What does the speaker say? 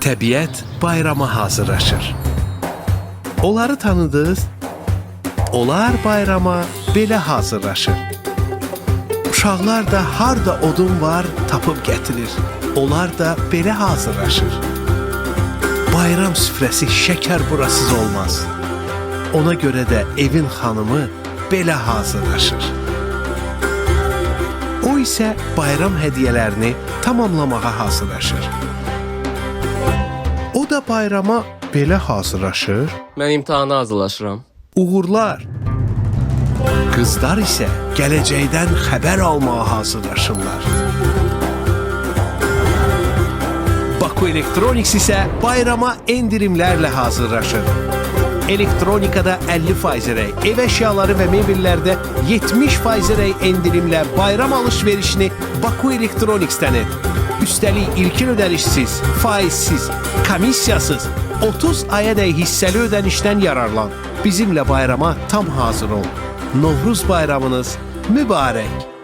Təbiət bayrama hazırlaşır. Onları tanıdınız? Onlar bayrama belə hazırlaşır. Uşaqlar da harda odun var tapıb gətirir. Onlar da belə hazırlaşır. Bayram süfrəsi şəkər burasız olmaz. Ona görə də evin xanımı belə hazırlaşır. O isə bayram hədiyyələrini tamamlamağa hazırlaşır. O da bayrama belə hazırlaşır. Mən imtahana hazırlaşıram. Uğurlar. Qızlar isə gələcəkdən xəbər almağa hazırlaşırlar. Baku Electronics isə bayrama endirimlərlə hazırlaşır. Elektronikada 50% rəy, ev əşyaları və mebellərdə 70% rəy endirimlə bayram alış-verişini Baku Electronics'dən et. Üstəlik ilkin ödənişsiz, faizsiz, komissiyasız 30 ayədək hissəli ödənişdən yararlan. Bizimlə bayrama tam hazır ol. Novruz bayramınız mübarək.